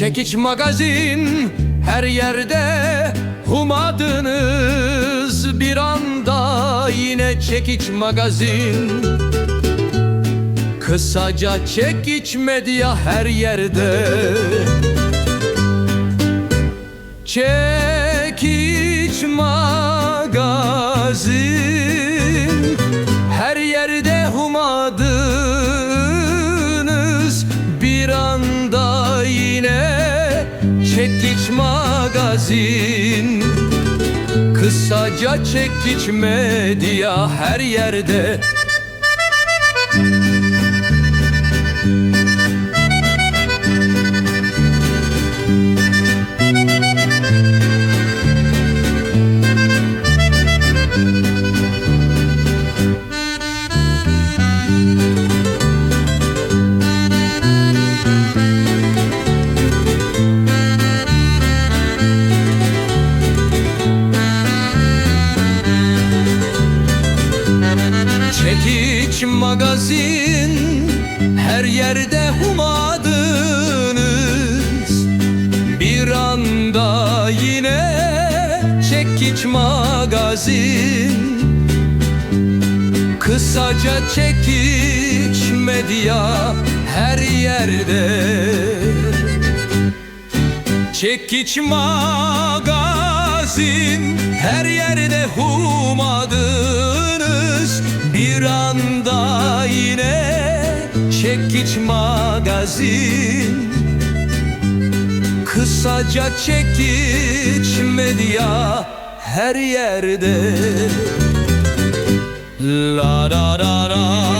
Çekiç magazin her yerde Humadınız. Bir anda yine çekiç magazin. Kısaca çekiç medya her yerde. Çekiç magazin Çekiç magazin Kısaca çekiç medya her yerde Çekiç magazin her yerde humadınız. Bir anda yine çekiç magazin. Kısaca çekiç medya her yerde. Çekiç magazin her yerde humadınız Bir anda yine çekiç magazin. Kısaca çekiç medya her yerde. La da da da